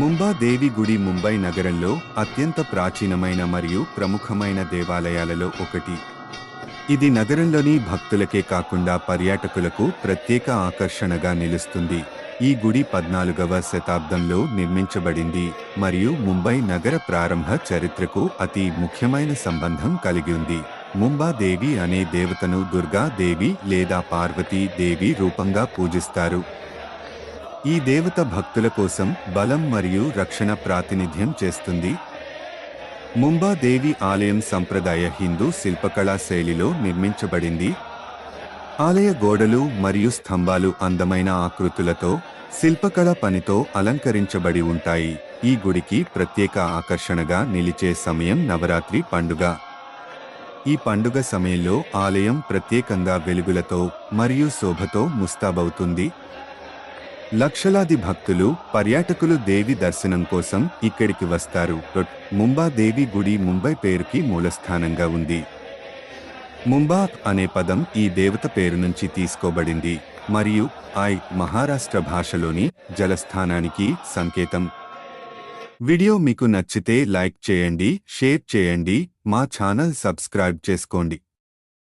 ముంబా దేవి గుడి ముంబై నగరంలో అత్యంత ప్రాచీనమైన మరియు ప్రముఖమైన దేవాలయాలలో ఒకటి. ఇది నగరంలోని భక్తులకే కాకుండా పర్యాటకులకు ప్రత్యేక ఆకర్షణగా నిలుస్తుంది. ఈ గుడి పద్నాలుగవ శతాబ్దంలో నిర్మించబడింది మరియు ముంబై నగర ప్రారంభ చరిత్రకు అతి ముఖ్యమైన సంబంధం కలిగి ఉంది. ముంబాదేవి అనే దేవతను దుర్గా దేవి లేదా పార్వతీ దేవి రూపంగా పూజిస్తారు. ఈ దేవత భక్తుల కోసం బలం మరియు రక్షణ ప్రాతినిధ్యం చేస్తుంది. ముంబా దేవి ఆలయం సంప్రదాయ హిందూ శిల్పకళా శైలిలో నిర్మించబడింది. ఆలయ గోడలు మరియు స్తంభాలు అందమైన ఆకృతులతో శిల్పకళ పనితో అలంకరించబడి ఉంటాయి. ఈ గుడికి ప్రత్యేక ఆకర్షణగా నిలిచే సమయం నవరాత్రి పండుగ. ఈ పండుగ సమయంలో ఆలయం ప్రత్యేకంగా వెలుగులతో మరియు శోభతో ముస్తాబవుతుంది. లక్షలాది భక్తులు పర్యాటకులు దేవి దర్శనం కోసం ఇక్కడికి వస్తారు. ముంబా దేవి గుడి ముంబై పేరుకి మూలస్థానంగా ఉంది. ముంబా అనే పదం ఈ దేవత పేరు నుంచి తీసుకోబడింది. మరియు ఐ మహారాష్ట్ర భాషలోని జలస్థానానికి సంకేతం. వీడియో మీకు నచ్చితే లైక్ చేయండి షేర్ చేయండి మా ఛానల్ సబ్స్క్రైబ్ చేసుకోండి.